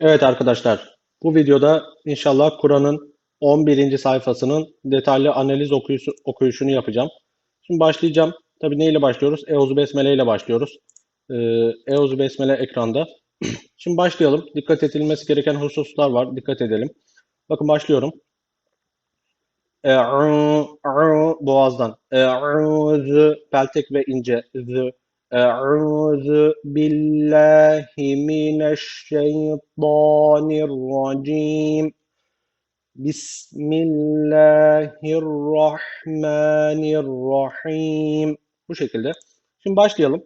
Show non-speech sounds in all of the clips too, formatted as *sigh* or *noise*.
Evet arkadaşlar, bu videoda inşallah Kur'an'ın 11. sayfasının detaylı analiz okuyusu, okuyuşunu yapacağım. Şimdi başlayacağım. Tabii neyle başlıyoruz? Euzu Besmele ile başlıyoruz. Ee, Euzu Besmele ekranda. *clears throat* Şimdi başlayalım. Dikkat edilmesi gereken hususlar var. Dikkat edelim. Bakın başlıyorum. E'u, e'u, boğazdan. E'uzu, peltek ve ince. Zü. E'uzu billahi mineşşeytanirracim. Bismillahirrahmanirrahim. Bu şekilde. Şimdi başlayalım.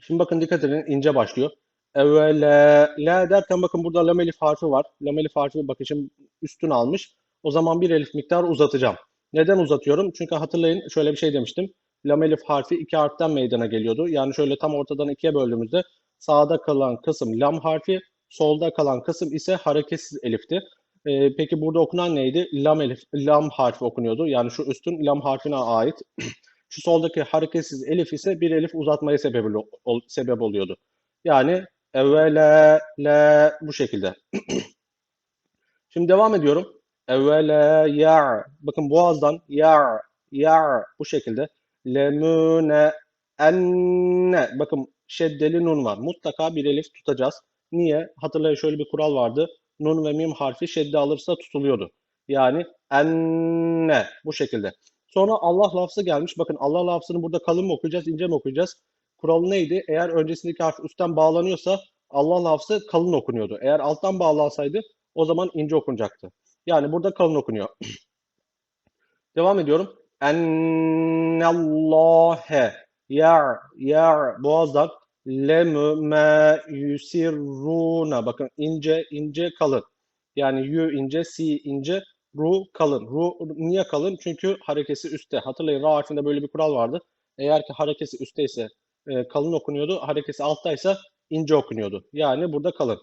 Şimdi bakın dikkat edin ince başlıyor. Evvela la derken bakın burada lam elif harfi var. Lam elif harfi bakın şimdi üstün almış. O zaman bir elif miktarı uzatacağım. Neden uzatıyorum? Çünkü hatırlayın şöyle bir şey demiştim. Lam elif harfi iki harften meydana geliyordu. Yani şöyle tam ortadan ikiye böldüğümüzde sağda kalan kısım lam harfi, solda kalan kısım ise hareketsiz elifti. Ee, peki burada okunan neydi? Lam elif, lam harfi okunuyordu. Yani şu üstün lam harfine ait. *clears throat* Şu soldaki hareketsiz elif ise bir elif uzatmaya sebep, ol, sebep oluyordu. Yani evvela la bu şekilde. *clears throat* Şimdi devam ediyorum. Evvela ya bakın boğazdan ya ya bu şekilde. Lemune enne bakın şeddeli nun var. Mutlaka bir elif tutacağız. Niye? Hatırlayın şöyle bir kural vardı. Nun ve mim harfi şedde alırsa tutuluyordu. Yani enne bu şekilde. Sonra Allah lafzı gelmiş. Bakın Allah lafzını burada kalın mı okuyacağız, ince mi okuyacağız? Kural neydi? Eğer öncesindeki harf üstten bağlanıyorsa Allah lafzı kalın okunuyordu. Eğer alttan bağlansaydı o zaman ince okunacaktı. Yani burada kalın okunuyor. *clears throat* Devam ediyorum. Ennallâhe ya ya boğazdan lemü me bakın ince ince kalın. Yani yu ince, si ince, ru kalın. Ru niye kalın? Çünkü harekesi üstte. Hatırlayın ra harfinde böyle bir kural vardı. Eğer ki harekesi üstte ise e, kalın okunuyordu. Harekesi alttaysa ince okunuyordu. Yani burada kalın.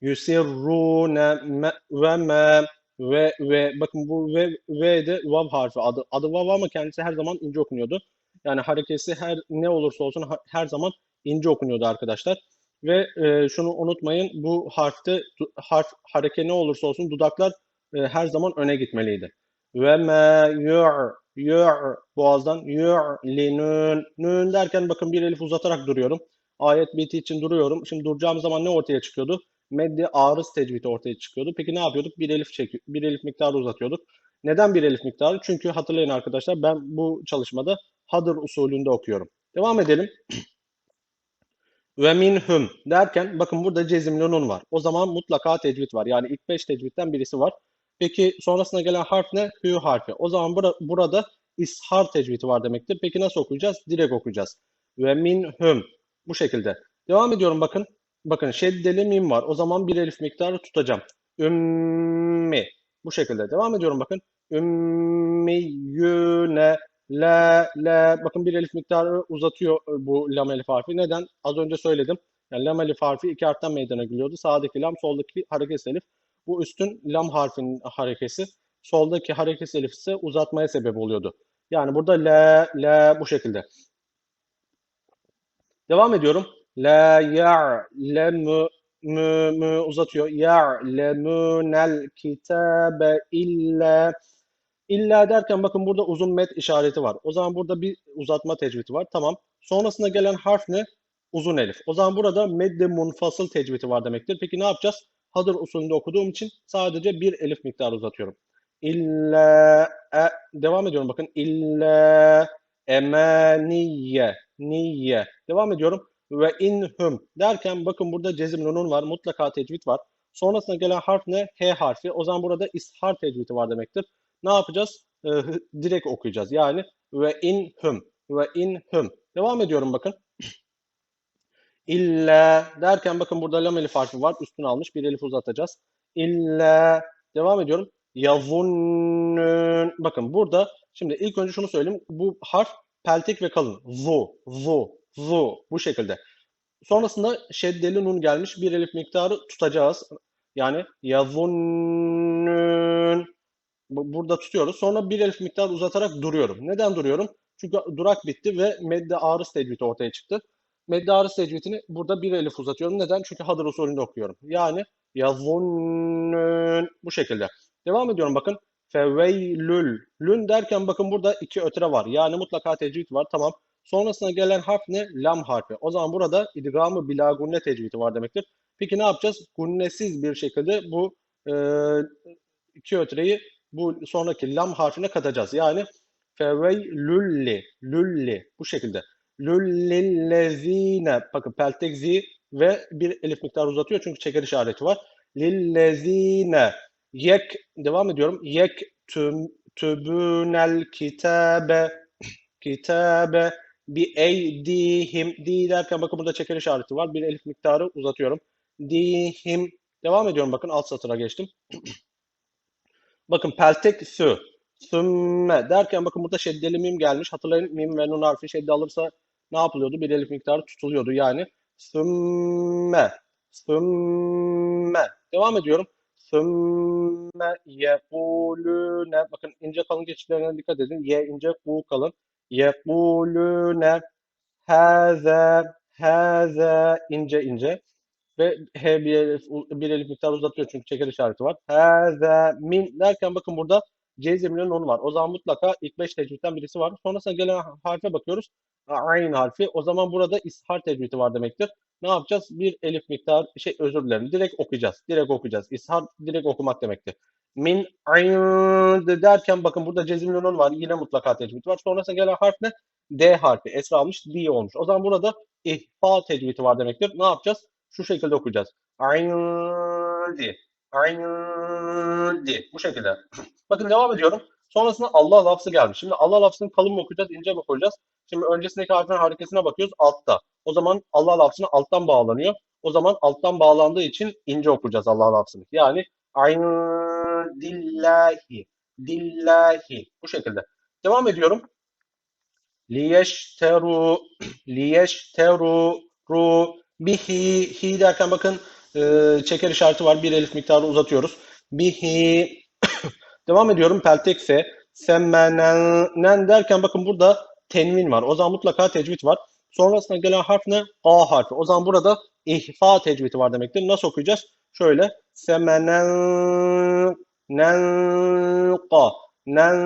Yusirrune me, ve me ve ve bakın bu ve ve de vav harfi adı adı vav ama kendisi her zaman ince okunuyordu. Yani harekesi her ne olursa olsun her zaman ince okunuyordu arkadaşlar. Ve e, şunu unutmayın bu harfte harf hareke ne olursa olsun dudaklar e, her zaman öne gitmeliydi. Ve me yu' yu' boğazdan yu'linun nun derken bakın bir elif uzatarak duruyorum. Ayet biti için duruyorum. Şimdi duracağım zaman ne ortaya çıkıyordu? Meddi arız tecvidi ortaya çıkıyordu. Peki ne yapıyorduk? Bir elif çek bir elif miktarı uzatıyorduk. Neden bir elif miktarı? Çünkü hatırlayın arkadaşlar ben bu çalışmada Hadır usulünde okuyorum. Devam edelim. *clears throat* Ve minhum derken bakın burada cezimli nun var. O zaman mutlaka tecvid var. Yani ilk beş tecvidden birisi var. Peki sonrasına gelen harf ne? Hü harfi. O zaman bura, burada ishar tecvidi var demektir. Peki nasıl okuyacağız? Direkt okuyacağız. Ve minhum. Bu şekilde. Devam ediyorum bakın. Bakın şeddeli mim var. O zaman bir elif miktarı tutacağım. Ümmi. Bu şekilde. Devam ediyorum bakın. Ümmiyüne La, la, bakın bir elif miktarı uzatıyor e, bu lam elif harfi. Neden? Az önce söyledim. Yani lam elif harfi iki harften meydana geliyordu. Sağdaki lam, soldaki hareketsiz elif. Bu üstün lam harfinin harekesi. Soldaki hareketsiz elif ise uzatmaya sebep oluyordu. Yani burada la, la bu şekilde. Devam ediyorum. La ya'lemu mü, mü uzatıyor. Ya'lemunel kitabe illa İlla derken bakın burada uzun met işareti var. O zaman burada bir uzatma tecvidi var. Tamam. Sonrasında gelen harf ne? Uzun elif. O zaman burada medde munfasıl tecvidi var demektir. Peki ne yapacağız? Hadır usulünde okuduğum için sadece bir elif miktarı uzatıyorum. İlla e, devam ediyorum bakın. İlla emaniye niye. Devam ediyorum. Ve inhum derken bakın burada cezim nun var. Mutlaka tecvid var. Sonrasında gelen harf ne? H harfi. O zaman burada ishar tecvidi var demektir ne yapacağız? E, direkt okuyacağız. Yani ve in hum ve in hum. Devam ediyorum bakın. *clears throat* İlla derken bakın burada lam elif harfi var. Üstüne almış. Bir elif uzatacağız. İlla devam ediyorum. Yavunnun. Bakın burada şimdi ilk önce şunu söyleyeyim. Bu harf peltek ve kalın. Zu, zu, zu bu şekilde. Sonrasında şeddeli nun gelmiş. Bir elif miktarı tutacağız. Yani yavunnun burada tutuyoruz. Sonra bir elif miktar uzatarak duruyorum. Neden duruyorum? Çünkü durak bitti ve medde arız tecvidi ortaya çıktı. meddi arız tecvidini burada bir elif uzatıyorum. Neden? Çünkü hadır usulünde okuyorum. Yani yazunnun bu şekilde. Devam ediyorum bakın. Feveylül. Lün derken bakın burada iki ötüre var. Yani mutlaka tecvid var. Tamam. Sonrasına gelen harf ne? Lam harfi. O zaman burada idgamı bila gunne tecvidi var demektir. Peki ne yapacağız? Gunnesiz bir şekilde bu e, iki ötüreyi bu sonraki lam harfine katacağız. Yani feveylülli, lülli bu şekilde. Lüllillezine bakın peltek zi ve bir elif miktarı uzatıyor çünkü çeker işareti var. Lillezine yek devam ediyorum. Yek tüm tübünel kitabe kitabe bi eydihim di derken bakın burada çeker işareti var. Bir elif miktarı uzatıyorum. Dihim devam ediyorum bakın alt satıra geçtim. *clears throat* bakın peltek sü sümme derken bakın burada şeddeli mim gelmiş. Hatırlayın mim ve nun harfi şedde alırsa ne yapılıyordu? Bir elif miktarı tutuluyordu. Yani sümme sümme devam ediyorum. Sümme yekulüne bakın ince kalın geçişlerine dikkat edin. Ye ince ku kalın. Yekulüne haze haze ince ince ve H bir elif, bir elif miktar uzatıyor çünkü çeker işareti var. Haze min derken bakın burada ceziminin nonu var. O zaman mutlaka ilk beş tecvitten birisi var. Sonrasında gelen harfe bakıyoruz. Ayn harfi. O zaman burada ishar tecvidi var demektir. Ne yapacağız? Bir elif miktar, şey özür dilerim. Direkt okuyacağız. Direkt okuyacağız. İshar direkt okumak demektir. Min ayn derken bakın burada cezimli nun var. Yine mutlaka tecvid var. Sonrasında gelen harf ne? D harfi. Esra almış. D olmuş. O zaman burada ihfa tecvidi var demektir. Ne yapacağız? Şu şekilde okuyacağız. Ayn di. Ayn di. Bu şekilde. Bakın devam ediyorum. Sonrasında Allah lafzı gelmiş. Şimdi Allah lafzını kalın mı okuyacağız, ince mi okuyacağız? Şimdi öncesindeki harfin harekesine bakıyoruz altta. O zaman Allah lafzını alttan bağlanıyor. O zaman alttan bağlandığı için ince okuyacağız Allah lafzını. Yani ayn dillahi. Dillahi. Bu şekilde. Devam ediyorum. Liyeşteru liyeşteru ru bihi hi derken bakın e, çeker işareti var. Bir elif miktarı uzatıyoruz. Bihi *coughs* devam ediyorum. Peltekse semmenen derken bakın burada tenvin var. O zaman mutlaka tecvid var. Sonrasında gelen harf ne? A harfi. O zaman burada ihfa tecvidi var demektir. Nasıl okuyacağız? Şöyle semenen nenqa nen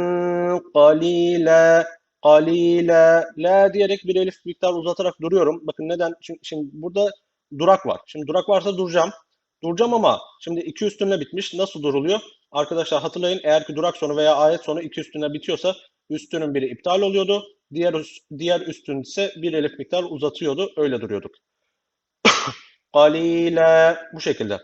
qalile qalile la diyerek bir elif miktar uzatarak duruyorum. Bakın neden? Şimdi, şimdi burada durak var. Şimdi durak varsa duracağım. Duracağım ama şimdi iki üstüne bitmiş. Nasıl duruluyor? Arkadaşlar hatırlayın eğer ki durak sonu veya ayet sonu iki üstüne bitiyorsa üstünün biri iptal oluyordu. Diğer diğer üstün ise bir elif miktar uzatıyordu. Öyle duruyorduk. *coughs* Qalile bu şekilde.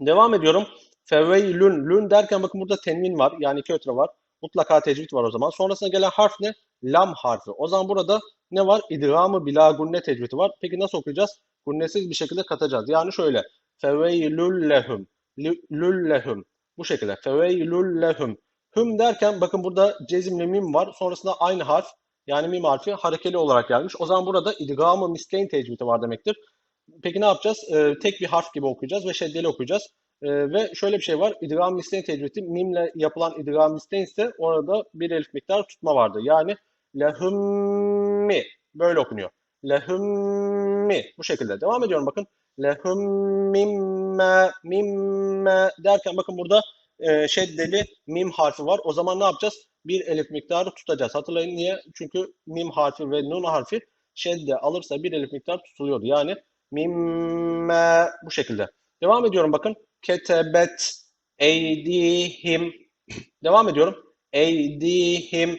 Devam ediyorum. Feveylün lün derken bakın burada tenvin var. Yani iki ötre var. Mutlaka tecvid var o zaman. Sonrasında gelen harf ne? Lam harfi. O zaman burada ne var? İdgamı bila gunne tecvidi var. Peki nasıl okuyacağız? Gunnesiz bir şekilde katacağız. Yani şöyle. Feveylül lehum. Bu şekilde. Feveylül. Hüm derken bakın burada cezimli mim var. Sonrasında aynı harf yani mim harfi harekeli olarak gelmiş. O zaman burada idgamı misleyn tecvidi var demektir. Peki ne yapacağız? Ee, tek bir harf gibi okuyacağız ve şeddeli okuyacağız. Ee, ve şöyle bir şey var. İdgam misleyn tecvidi mimle yapılan idgam misleyn ise orada bir elif miktar tutma vardı. Yani lehummi böyle okunuyor. Lehummi bu şekilde. Devam ediyorum bakın. Lehum mimme mimme derken bakın burada e, şeddeli mim harfi var. O zaman ne yapacağız? Bir elif miktarı tutacağız. Hatırlayın niye? Çünkü mim harfi ve nun harfi şedde alırsa bir elif miktar tutuluyordu. Yani mimme bu şekilde. Devam ediyorum bakın. Ketebet eydihim. Devam ediyorum. Eydihim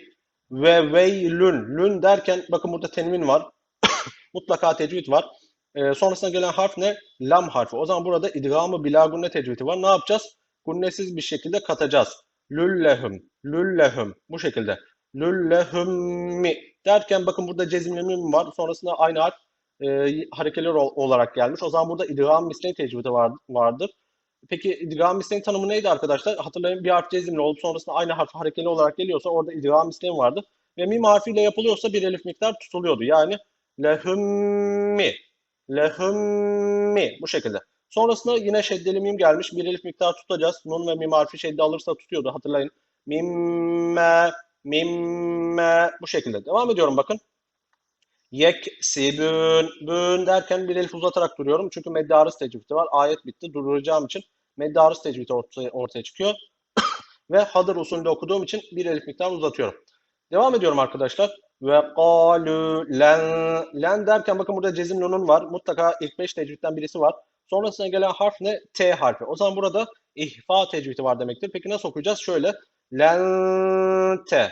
ve veylün. Lün derken bakın burada tenvin var. *coughs* Mutlaka tecvid var. E, sonrasında gelen harf ne? Lam harfi. O zaman burada idgamı bila gunne tecvidi var. Ne yapacağız? Gunnesiz bir şekilde katacağız. Lüllehum, lüllehum. Bu şekilde. Lüllehummi derken bakın burada cezimli mim var. Sonrasında aynı harf e, harekeli olarak gelmiş. O zaman burada idgam misleyn tecvidi var, vardır. Peki idgam misleyn tanımı neydi arkadaşlar? Hatırlayın bir harf cezimli olup sonrasında aynı harf harekeli olarak geliyorsa orada idgam misleyn vardı. Ve mim harfiyle yapılıyorsa bir elif miktar tutuluyordu. Yani lehummi, lehummi bu şekilde. Sonrasında yine şeddeli mim gelmiş. Bir elif miktar tutacağız. Nun ve mim harfi şedde alırsa tutuyordu. Hatırlayın. Mimme, mimme bu şekilde. Devam ediyorum bakın. Yeksibün. Bün derken bir elif uzatarak duruyorum. Çünkü medde arız tecvidi var. Ayet bitti. Durduracağım için medde arız tecvidi ortaya, ortaya çıkıyor. *coughs* Ve hadır usulünde okuduğum için bir elif miktarı uzatıyorum. Devam ediyorum arkadaşlar. Ve kalu len. Len derken bakın burada cezim nunun var. Mutlaka ilk beş tecvitten birisi var. Sonrasına gelen harf ne? T harfi. O zaman burada ihfa tecvidi var demektir. Peki nasıl okuyacağız? Şöyle. Lente.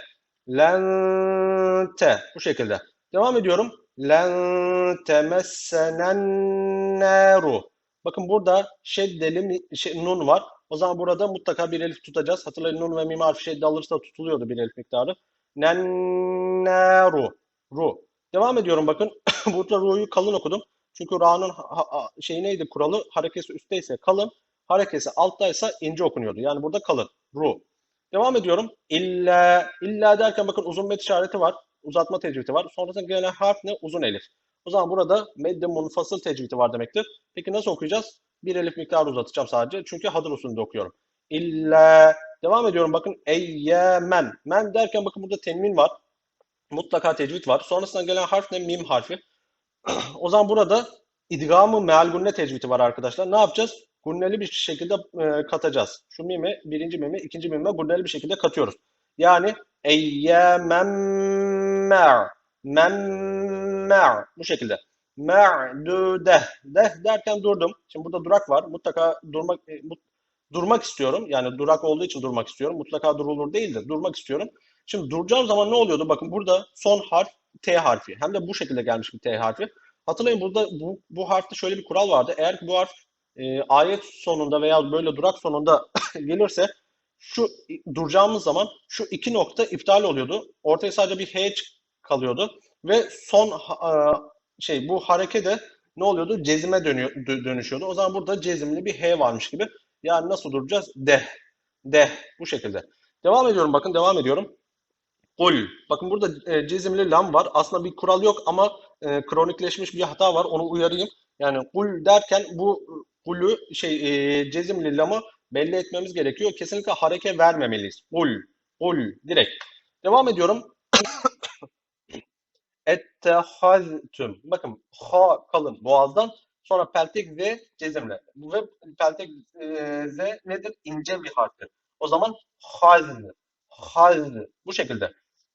Lente. Bu şekilde. Devam ediyorum. Len temessenen. Bakın burada şeddeli şey, nun var. O zaman burada mutlaka bir elif tutacağız. Hatırlayın nun ve mim harfi şedde alırsa tutuluyordu bir elif miktarı. Nenneru. Ru. Devam ediyorum bakın. *coughs* burada ru'yu kalın okudum. Çünkü ra'nın şey neydi kuralı? Harekesi üstteyse kalın, harekesi alttaysa ince okunuyordu. Yani burada kalın. Ru. Devam ediyorum. İlla, illa derken bakın uzun met işareti var. Uzatma tecvidi var. Sonrasında gelen harf ne? Uzun elif. O zaman burada medde munfasıl tecvidi var demektir. Peki nasıl okuyacağız? Bir elif miktarı uzatacağım sadece. Çünkü hadır usulünde okuyorum. İlla. Devam ediyorum bakın. Eyyemen. Men derken bakın burada tenmin var. Mutlaka tecvid var. Sonrasında gelen harf ne? Mim harfi. *clears throat* O zaman burada idgamı meal gunne tecvidi var arkadaşlar. Ne yapacağız? Gunneli bir şekilde e, katacağız. Şu mimi, birinci mimi, ikinci mimi gunneli bir şekilde katıyoruz. Yani eyyememmer, memmer bu şekilde. Me'dude, deh derken durdum. Şimdi burada durak var. Mutlaka durmak e, durmak istiyorum. Yani durak olduğu için durmak istiyorum. Mutlaka durulur değil de durmak istiyorum. Şimdi duracağım zaman ne oluyordu? Bakın burada son harf T harfi. Hem de bu şekilde gelmiş bir T harfi. Hatırlayın burada bu, bu harfte şöyle bir kural vardı. Eğer bu harf e, ayet sonunda veya böyle durak sonunda *laughs* gelirse şu duracağımız zaman şu iki nokta iptal oluyordu. Ortaya sadece bir H kalıyordu ve son e, şey bu hareke de ne oluyordu? Cezime dönüyor, dö- dönüşüyordu. O zaman burada cezimli bir H varmış gibi. Yani nasıl duracağız? De. De. Bu şekilde. Devam ediyorum. Bakın devam ediyorum. Kul. Bakın burada e, cezimli lam var. Aslında bir kural yok ama e, kronikleşmiş bir hata var. Onu uyarayım. Yani kul derken bu kulü şey e, cezimli lamı belli etmemiz gerekiyor. Kesinlikle hareke vermemeliyiz. Kul. Kul. Direkt. Devam ediyorum. Ettehaztüm. Bakın ha kalın boğazdan sonra peltek z cezimle. Ve peltek e, z nedir? İnce bir harftir. O zaman hazn. Hazn. Bu şekilde.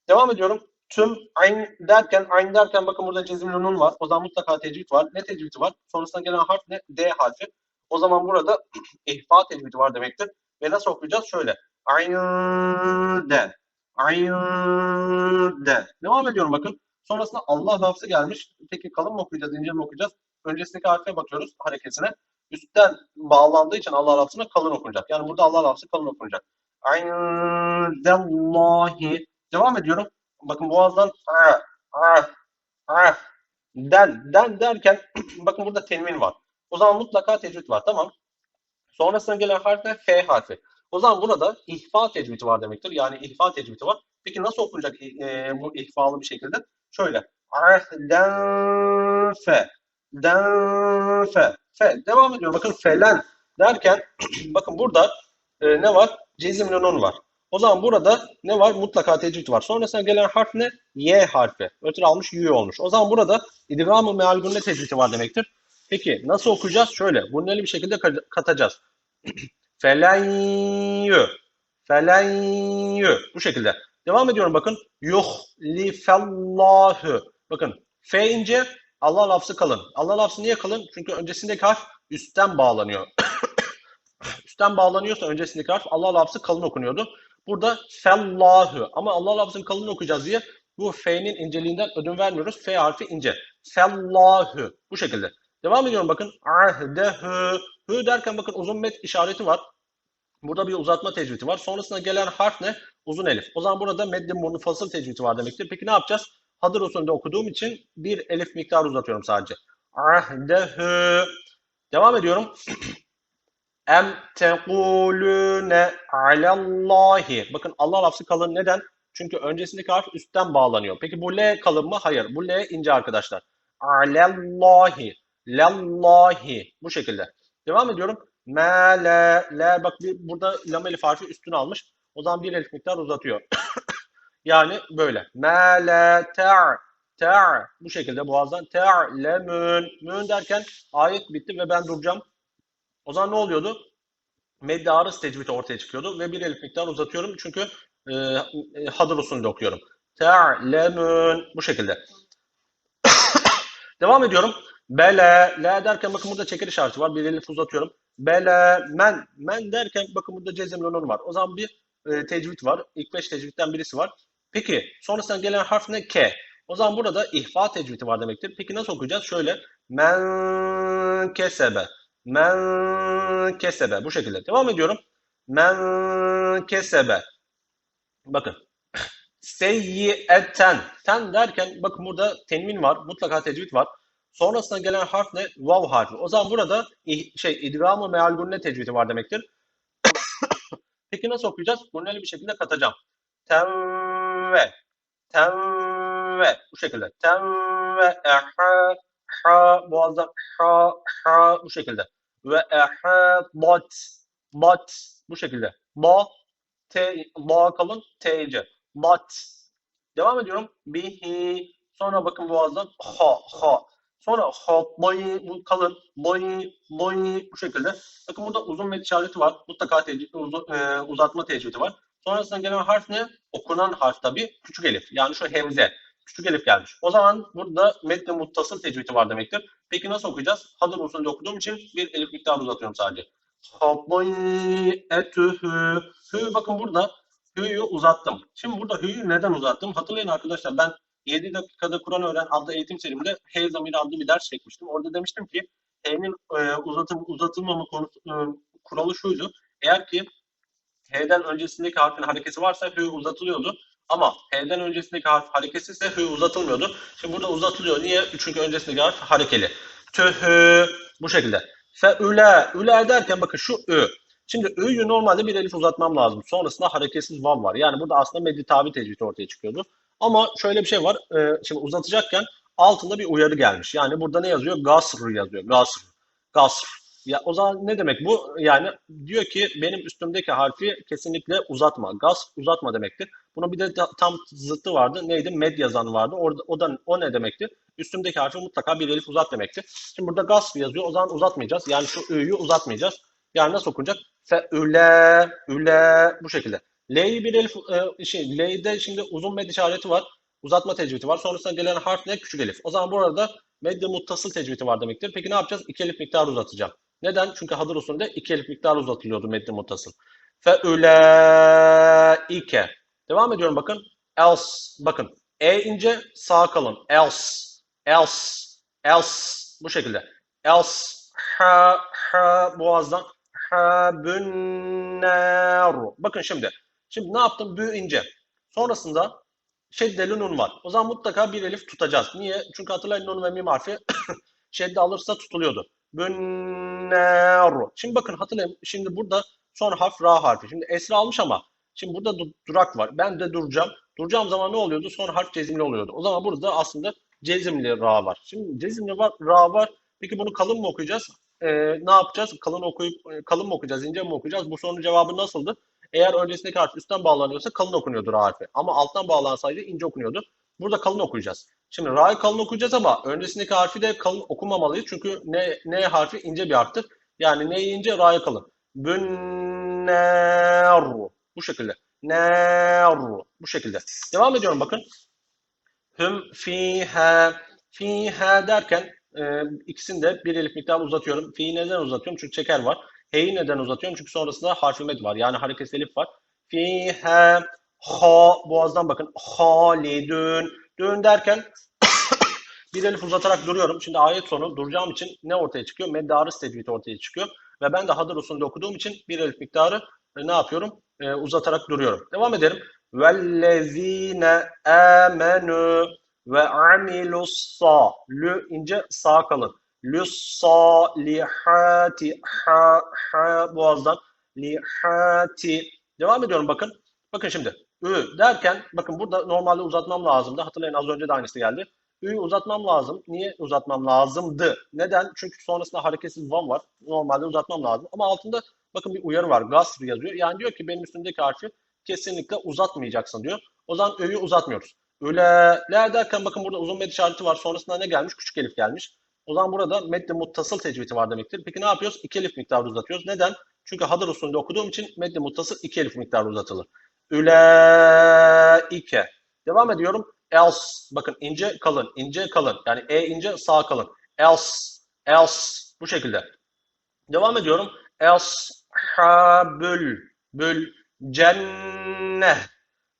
Devam ediyorum. Tüm ayn derken ayn derken bakın burada cezimli nun var. O zaman mutlaka tecvid var. Ne tecvidi var? Sonrasında gelen harf ne? D harfi. O zaman burada *clears throat* ihfa tecvidi var demektir. Ve nasıl okuyacağız? Şöyle. Aynden. Aynden. Devam ediyorum bakın. Sonrasında Allah lafzı gelmiş. Peki kalın mı okuyacağız, ince mi okuyacağız? Öncesindeki harfe bakıyoruz hareketine. Üstten bağlandığı için Allah lafzına kalın okunacak. Yani burada Allah lafzı kalın okunacak. Aynellahi. Devam ediyorum. Bakın boğazdan ah, den, den derken *clears throat* bakın burada tenvin var. O zaman mutlaka tecvid var. Tamam. Sonrasına gelen harf ne? F harfi. O zaman burada ihfa tecvidi var demektir. Yani ihfa tecvidi var. Peki nasıl okunacak e, bu ihfalı bir şekilde? Şöyle. Denfe. Denfe. Fe. Devam ediyor. Bakın felen derken *clears throat* bakın burada e, ne var? Cezimli nun var. O zaman burada ne var? Mutlaka tecvid var. Sonrasına gelen harf ne? Y harfi. Ötürü almış Y olmuş. O zaman burada idgam-ı meal gunne tecvidi var demektir. Peki nasıl okuyacağız? Şöyle. Gunneli bir şekilde ka- katacağız. *clears throat* Felenyü. Felenyü. Bu şekilde. Devam ediyorum bakın. Yuhlifallahu. Bakın. F ince. Allah lafzı kalın. Allah lafzı niye kalın? Çünkü öncesindeki harf üstten bağlanıyor. *coughs* üstten bağlanıyorsa öncesindeki harf Allah lafzı kalın okunuyordu. Burada fellahu. Ama Allah lafzını kalın okuyacağız diye bu F'nin inceliğinden ödün vermiyoruz. F harfi ince. Fellahu. Bu şekilde. Devam ediyorum bakın. Ahdehu. Hü derken bakın uzun met işareti var. Burada bir uzatma tecvidi var. Sonrasında gelen harf ne? Uzun elif. O zaman burada meddi munfasıl tecvidi var demektir. Peki ne yapacağız? Hadır usulünde okuduğum için bir elif miktarı uzatıyorum sadece. Ahdehu. Devam ediyorum. *clears throat* Em tekulune alallahi. Bakın Allah lafzı kalın. Neden? Çünkü öncesindeki harf üstten bağlanıyor. Peki bu L kalın mı? Hayır. Bu L ince arkadaşlar. Alallahi. Lallahi. Bu şekilde. Devam ediyorum. Me, le, le. Bak bir, burada lam elif harfi üstüne almış. O zaman bir elif miktar uzatıyor. *coughs* yani böyle. Me, le, te, ter bu şekilde boğazdan te'lemün mün derken ayet bitti ve ben duracağım. O zaman ne oluyordu? Meddi arız tecvidi ortaya çıkıyordu ve bir elif miktar uzatıyorum çünkü e, e, hadır usulünde okuyorum. Te'lemün bu şekilde. *coughs* Devam ediyorum. Bele, le derken bakın burada çeker işareti var. Bir elif uzatıyorum. Bele, men, men derken bakın burada cezimli nun var. O zaman bir e, tecvid var. İlk beş tecvitten birisi var. Peki sonrasından gelen harf ne? K. O zaman burada ihfa tecvidi var demektir. Peki nasıl okuyacağız? Şöyle. Men kesebe. Men kesebe. Bu şekilde. Devam ediyorum. Men kesebe. Bakın. Seyyi'eten. Ten derken bakın burada tenmin var. Mutlaka tecvid var. Sonrasında gelen harf ne? Vav harfi. O zaman burada şey idgamı meal gunne tecvidi var demektir. Peki nasıl okuyacağız? Gunneli bir şekilde katacağım. Temve. Temve. Bu şekilde. Temve. Eha. Ha. Boğazdan ha. Ha. Bu şekilde. Ve eha. Bot. Bot. Bu şekilde. Bo. T. Bo kalın. T'ce. Bot. Devam ediyorum. Bihi. Sonra bakın boğazdan ha. Ha. Sonra ha. Boyu. Bu kalın. Boyu. Boyu. Bu şekilde. Bakın burada uzun met işareti var. Mutlaka tecvidi, uzu- e, uzatma tecvidi var. Sonrasında gelen harf ne? Okunan harf tabii küçük elif. Yani şu hemze. Küçük elif gelmiş. O zaman burada metne muttasıl tecvidi var demektir. Peki nasıl okuyacağız? Hadır usulünde okuduğum için bir elif miktarı uzatıyorum sadece. etühü. Hü bakın burada hü'yü uzattım. Şimdi burada hü'yü neden uzattım? Hatırlayın arkadaşlar ben 7 dakikada Kur'an öğren adlı eğitim serimde H zamiri adlı bir ders çekmiştim. Orada demiştim ki H'nin e, uzatım, uzatılmama konusu, e, kuralı şuydu. Eğer ki H'den öncesindeki harfin harekesi varsa H uzatılıyordu. Ama H'den öncesindeki harf hareketsizse H uzatılmıyordu. Şimdi burada uzatılıyor. Niye? Çünkü öncesindeki harf harekeli. Tühü bu şekilde. Feüle. Üle derken bakın şu ü. Şimdi ü'yü normalde bir elif uzatmam lazım. Sonrasında hareketsiz vav var. Yani burada aslında meddi tabi tecvidi ortaya çıkıyordu. Ama şöyle bir şey var. Ee, şimdi uzatacakken altında bir uyarı gelmiş. Yani burada ne yazıyor? Gasr yazıyor. Gasr. Gasr. Ya o zaman ne demek bu? Yani diyor ki benim üstümdeki harfi kesinlikle uzatma. Gasp uzatma demektir. Bunun bir de ta- tam zıttı vardı. Neydi? Med yazan vardı. Orada o da o ne demektir? Üstümdeki harfi mutlaka bir elif uzat demektir. Şimdi burada gasp yazıyor. O zaman uzatmayacağız. Yani şu ü'yü uzatmayacağız. Yani nasıl okunacak? Fe üle üle bu şekilde. L'yi bir elif e, şey L'de şimdi uzun med işareti var. Uzatma tecvidi var. Sonrasında gelen harf ne? Küçük elif. O zaman burada medde muttasıl tecvidi var demektir. Peki ne yapacağız? İki elif miktarı uzatacağım. Neden? Çünkü hadır usulünde iki elif miktarı uzatılıyordu medde muttasıl. Fe üleike. Devam ediyorum bakın. Else. Bakın. E ince sağ kalın. Else. Else. Else. Bu şekilde. Else. Ha, ha, boğazdan. Ha, bünner. Bakın şimdi. Şimdi ne yaptım? Bü ince. Sonrasında şeddeli nun var. O zaman mutlaka bir elif tutacağız. Niye? Çünkü hatırlayın nun ve mim harfi *coughs* şedde alırsa tutuluyordu. Bünner. Şimdi bakın hatırlayın. Şimdi burada son harf ra harfi. Şimdi esra almış ama şimdi burada du- durak var. Ben de duracağım. Duracağım zaman ne oluyordu? Son harf cezimli oluyordu. O zaman burada aslında cezimli ra var. Şimdi cezimli var, ra var. Peki bunu kalın mı okuyacağız? Ee, ne yapacağız? Kalın okuyup kalın mı okuyacağız, ince mi okuyacağız? Bu sorunun cevabı nasıldı? Eğer öncesindeki harf üstten bağlanıyorsa kalın okunuyordu ra harfi. Ama alttan bağlansaydı ince okunuyordu. Burada kalın okuyacağız. Şimdi ra'yı kalın okuyacağız ama öncesindeki harfi de kalın okumamalıyız. Çünkü ne, ne harfi ince bir harftir. Yani ne ince ra'yı kalın. Bünner. Bu şekilde. Ner. Bu şekilde. Devam ediyorum bakın. Hüm fiha. Fiha derken e, ikisini de bir elif miktarı uzatıyorum. Fi'yi neden uzatıyorum? Çünkü çeker var. H'yi neden uzatıyorum? Çünkü sonrasında harfi med var. Yani hareket elif var. Fihe ha boğazdan bakın. Halidün. Dün derken *coughs* bir elif uzatarak duruyorum. Şimdi ayet sonu duracağım için ne ortaya çıkıyor? Meddarı tecvid ortaya çıkıyor. Ve ben de hadır usulünde okuduğum için bir elif miktarı e, ne yapıyorum? E, uzatarak duruyorum. Devam edelim. Vellezine amenu ve amilus sa. Lü ince sağ kalın lissalihati ha ha boğazdan lihati devam ediyorum bakın. Bakın şimdi ü derken bakın burada normalde uzatmam lazımdı. Hatırlayın az önce de aynısı geldi. Ü'yü uzatmam lazım. Niye uzatmam lazımdı? Neden? Çünkü sonrasında hareketsiz van var. Normalde uzatmam lazım. Ama altında bakın bir uyarı var. Gasr yazıyor. Yani diyor ki benim üstümdeki harfi kesinlikle uzatmayacaksın diyor. O zaman ö'yü uzatmıyoruz. Öleler derken bakın burada uzun bir işareti var. Sonrasında ne gelmiş? Küçük elif gelmiş. O zaman burada medde muttasıl tecvidi var demektir. Peki ne yapıyoruz? İki elif miktarı uzatıyoruz. Neden? Çünkü hadır usulünde okuduğum için medde muttasıl iki elif miktarı uzatılır. Üleike. Devam ediyorum. Else. Bakın ince kalın. ince kalın. Yani e ince sağ kalın. Else. Else. Bu şekilde. Devam ediyorum. Eshabül. Bül. Cenne.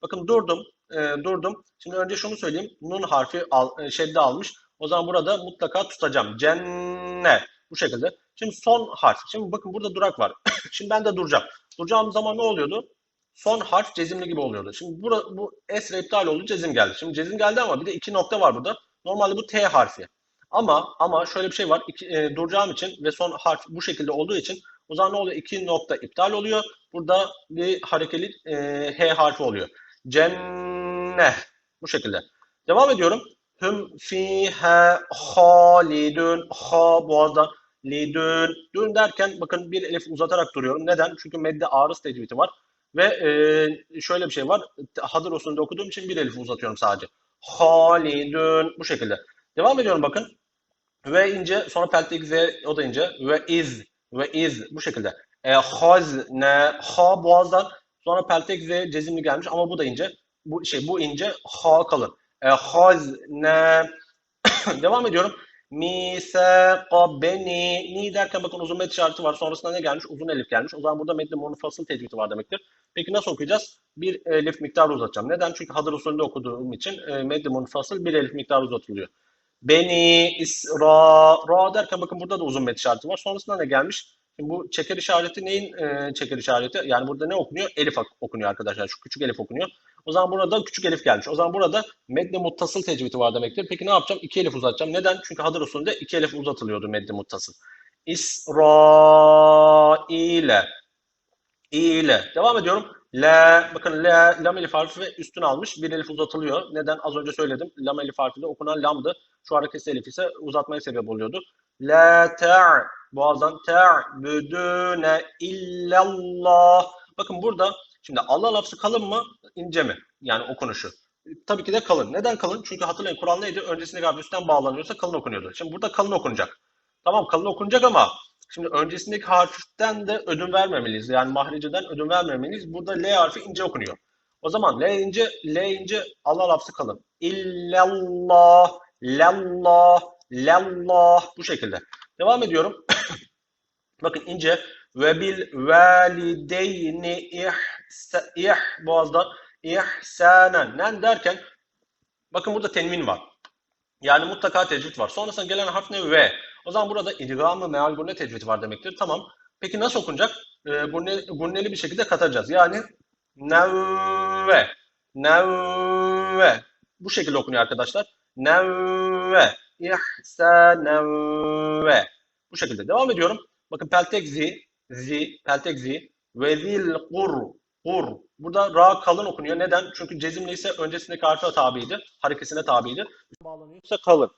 Bakın durdum. e, durdum. Şimdi önce şunu söyleyeyim. Nun harfi al, e, şedde almış. O zaman burada mutlaka tutacağım. Cenne. Bu şekilde. Şimdi son harf. Şimdi bakın burada durak var. *coughs* Şimdi ben de duracağım. Duracağım zaman ne oluyordu? Son harf cezimli gibi oluyordu. Şimdi bura, bu esre iptal oldu cezim geldi. Şimdi cezim geldi ama bir de iki nokta var burada. Normalde bu T harfi. Ama ama şöyle bir şey var. İki, e, duracağım için ve son harf bu şekilde olduğu için o zaman ne oluyor? İki nokta iptal oluyor. Burada bir harekeli e, H harfi oluyor. Cenne. Bu şekilde. Devam ediyorum. Hüm fiha halidun. Ha boğazdan lidun. Dün derken bakın bir elif uzatarak duruyorum. Neden? Çünkü medde arız tecvidi var. Ve e, şöyle bir şey var. Hadır usulünde okuduğum için bir elif uzatıyorum sadece. Halidun. Bu şekilde. Devam ediyorum bakın. Ve ince. Sonra peltek Z o da ince. Ve iz. Ve iz. Bu şekilde. E, hazne. Ha boğazdan. Sonra peltek Z cezimli gelmiş ama bu da ince. Bu şey bu ince. Ha kalın. E, hazne. *coughs* Devam ediyorum. Misaka beni. Ni derken bakın uzun met işareti var. Sonrasında ne gelmiş? Uzun elif gelmiş. O zaman burada medde monofasıl tecvidi var demektir. Peki nasıl okuyacağız? Bir elif miktarı uzatacağım. Neden? Çünkü hadır usulünde okuduğum için e, medde monofasıl bir elif miktarı uzatılıyor. Beni, İsra, Ra derken bakın burada da uzun met işareti var. Sonrasında ne gelmiş? Şimdi bu çeker işareti neyin e, çeker işareti? Yani burada ne okunuyor? Elif okunuyor arkadaşlar. Şu küçük elif okunuyor. O zaman burada küçük elif gelmiş. O zaman burada medde muttasıl tecvidi var demektir. Peki ne yapacağım? İki elif uzatacağım. Neden? Çünkü hadır usulünde iki elif uzatılıyordu medde muttasıl. İsraile. İle. Devam ediyorum. La, bakın la, lam elif harfi ve üstüne almış. Bir elif uzatılıyor. Neden? Az önce söyledim. Lam elif harfi de okunan lamdı. Şu hareketsiz elif ise uzatmaya sebep oluyordu. La ta' boğazdan ta'budune illallah. Bakın burada şimdi Allah lafzı kalın mı ince mi? Yani okunuşu. Tabii ki de kalın. Neden kalın? Çünkü hatırlayın Kur'an neydi? Öncesindeki harf üstten bağlanıyorsa kalın okunuyordu. Şimdi burada kalın okunacak. Tamam kalın okunacak ama şimdi öncesindeki harften de ödün vermemeliyiz. Yani mahriceden ödün vermemeliyiz. Burada L harfi ince okunuyor. O zaman L ince, L ince Allah lafzı kalın. İllallah, lallah, lallah bu şekilde. Devam ediyorum. *coughs* Bakın ince ve bil valideyni ihsa, ih boğazdan ihsanen nen derken bakın burada tenvin var. Yani mutlaka tecvid var. Sonrasında gelen harf ne? Ve. O zaman burada idgamı meal gurne tecvidi var demektir. Tamam. Peki nasıl okunacak? E, gurne, gurneli bir şekilde katacağız. Yani nevve. Nevve. Bu şekilde okunuyor arkadaşlar. Nevve. İhsanevve. Bu şekilde. Devam ediyorum. Bakın peltek zi. Zi. Peltek zi. Ve zil kur. Kur. Burada ra kalın okunuyor. Neden? Çünkü cezimli ise öncesindeki harfe tabiydi. Harekesine tabiydi. Bağlanıyorsa kalın.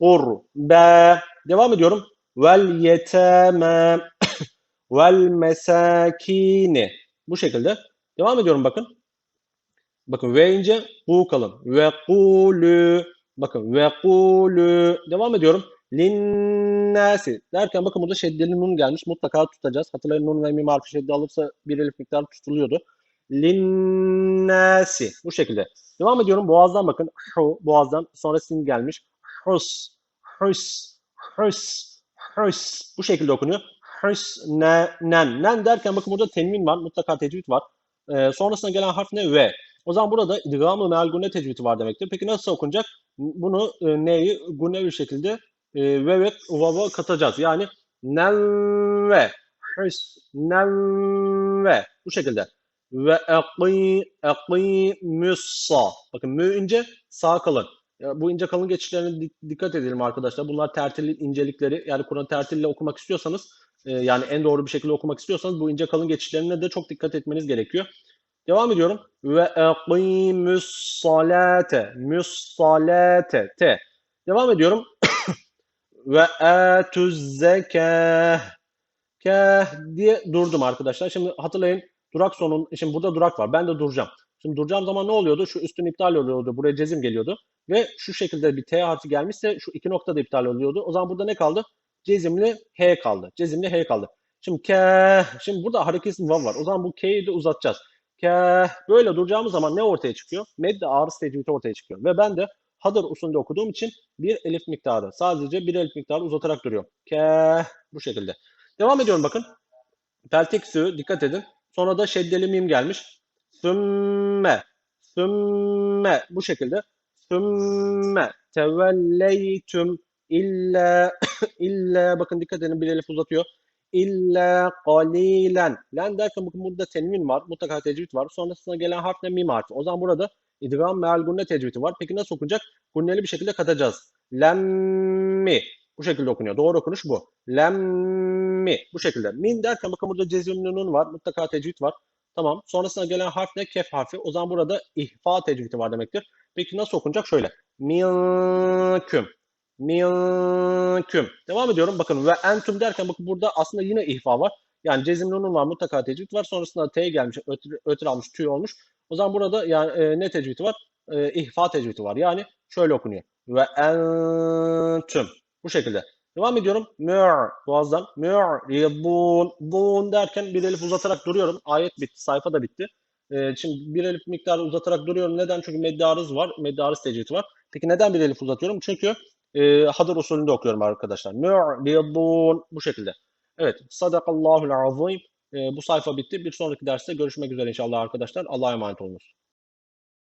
Kur. Be. Devam ediyorum. Vel yeteme. *coughs* Vel mesakini. Bu şekilde. Devam ediyorum bakın. Bakın ve ince, bu kalın. Ve kulü. Bakın ve kulü. Devam ediyorum. Linnâsi derken bakın burada şeddeli nun gelmiş. Mutlaka tutacağız. Hatırlayın nun ve mim harfi şedde alırsa bir elif miktarı tutuluyordu. Linnâsi. Bu şekilde. Devam ediyorum. Boğazdan bakın. Hu, boğazdan. Sonra sin gelmiş. Hus. Hus. Hus. Hus. Bu şekilde okunuyor. Hus. Ne, nen. Nen derken bakın burada tenvin var. Mutlaka tecvid var. Ee, sonrasında gelen harf ne? Ve. O zaman burada idgamı meal gune tecvidi var demektir. Peki nasıl okunacak? Bunu e, neyi gune bir şekilde e, ve ve vava katacağız. Yani nevve hüs nevve bu şekilde ve eqi eqi müssa bakın mü ince sağ kalın. Bu ince kalın geçişlerine dik- dikkat edelim arkadaşlar. Bunlar tertil incelikleri. Yani Kur'an tertille okumak istiyorsanız e, yani en doğru bir şekilde okumak istiyorsanız bu ince kalın geçişlerine de çok dikkat etmeniz gerekiyor. Devam ediyorum. Ve eqimus salate. Mus salate. Te. Devam ediyorum. *coughs* Ve etuz zekâh. Keh diye durdum arkadaşlar. Şimdi hatırlayın durak sonun, şimdi burada durak var. Ben de duracağım. Şimdi duracağım zaman ne oluyordu? Şu üstün iptal oluyordu. Buraya cezim geliyordu. Ve şu şekilde bir T harfi gelmişse şu iki nokta da iptal oluyordu. O zaman burada ne kaldı? Cezimli H kaldı. Cezimli H kaldı. Şimdi K. Şimdi burada hareketsiz vav var. O zaman bu K'yi de uzatacağız. K. Böyle duracağımız zaman ne ortaya çıkıyor? Medde ağrısı tecvidi ortaya çıkıyor. Ve ben de Hadır usulünde okuduğum için bir elif miktarı. Sadece bir elif miktarı uzatarak duruyor. K. Bu şekilde. Devam ediyorum bakın. Peltek sü dikkat edin. Sonra da şeddeli mim gelmiş. Sümme. Sümme. Bu şekilde. Sümme. Tevelleytüm. İlla. *coughs* illa. Bakın dikkat edin bir elif uzatıyor. İlla kalilen. Len derken bakın burada tenvin var. Mutlaka tecvid var. Sonrasında gelen harf ne? Mim harfi. O zaman burada idgam meal gunne tecvidi var. Peki nasıl okunacak? Gunneli bir şekilde katacağız. Lemmi. Bu şekilde okunuyor. Doğru okunuş bu. Lemmi. Bu şekilde. Min derken bakın burada cezimli nun var. Mutlaka tecvid var. Tamam. Sonrasında gelen harf ne? Kef harfi. O zaman burada ihfa tecvidi var demektir. Peki nasıl okunacak? Şöyle. Minküm. Minküm. Devam ediyorum. Bakın ve entüm derken bakın burada aslında yine ihfa var. Yani cezimli nun var. Mutlaka tecvid var. Sonrasında T gelmiş. Ötür, ötür almış. Tüy olmuş. O zaman burada yani e, ne tecvidi var? E, ihfa tecvidi var. Yani şöyle okunuyor. Ve entüm. Bu şekilde. Devam ediyorum. Mür. Boğazdan. Mü'ribun. Bun derken bir elif uzatarak duruyorum. Ayet bitti. Sayfa da bitti. Ee, şimdi bir elif miktarı uzatarak duruyorum. Neden? Çünkü meddarız var. Meddarız tecvidi var. Peki neden bir elif uzatıyorum? Çünkü e, hadır usulünde okuyorum arkadaşlar. Mü'ribun. Bu şekilde. Evet. Sadakallahul azim. Ee, bu sayfa bitti. Bir sonraki derste görüşmek üzere inşallah arkadaşlar. Allah'a emanet olunuz.